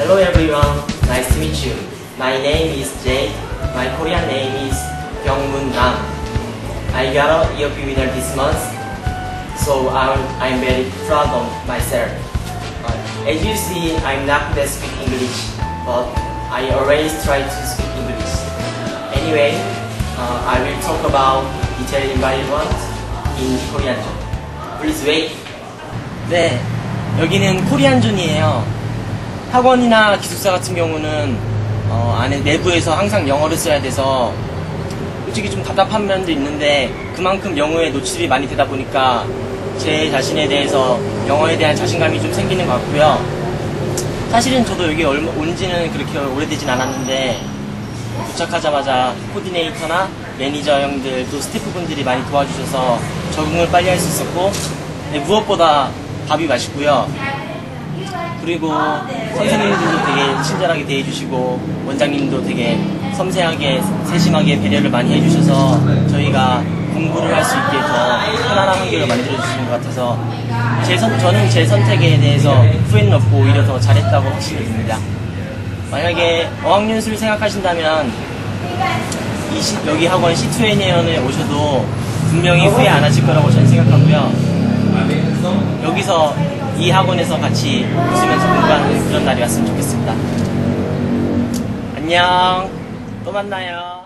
Hello everyone, nice to meet you. My name is Jade. My Korean name is Byungmun Nam. I got a EOP winner this month, so I'm, I'm very proud of myself. Uh, as you see, I'm not good at speak English, but I always try to speak English. Anyway, uh, I will talk about Italian environment in Korean. Please wait. 네, 여기는 코리안존이에요. 학원이나 기숙사 같은 경우는 어, 안에 내부에서 항상 영어를 써야 돼서 솔직히 좀 답답한 면도 있는데 그만큼 영어에 노출이 많이 되다 보니까 제 자신에 대해서 영어에 대한 자신감이 좀 생기는 것 같고요. 사실은 저도 여기 온 지는 그렇게 오래되진 않았는데 도착하자마자 코디네이터나 매니저 형들 또 스태프분들이 많이 도와주셔서 적응을 빨리 할 수 있었고 네, 무엇보다 밥이 맛있고요. 그리고 선생님들도 되게 친절하게 대해주시고 원장님도 되게 섬세하게 세심하게 배려를 많이 해주셔서 저희가 공부를 할 수 있게 더 편안한 환경을 만들어 주시는 것 같아서 제 선, 저는 제 선택에 대해서 후회는 없고 오히려 더 잘했다고 확신이 듭니다. 만약에 어학연수를 생각하신다면 이 시- 여기 학원 C2N에 오셔도 분명히 후회 안 하실 거라고 저는 생각하고요. 여기서 이 학원에서 같이 웃으면서 공부하는 그런 날이 왔으면 좋겠습니다. 안녕. 또 만나요.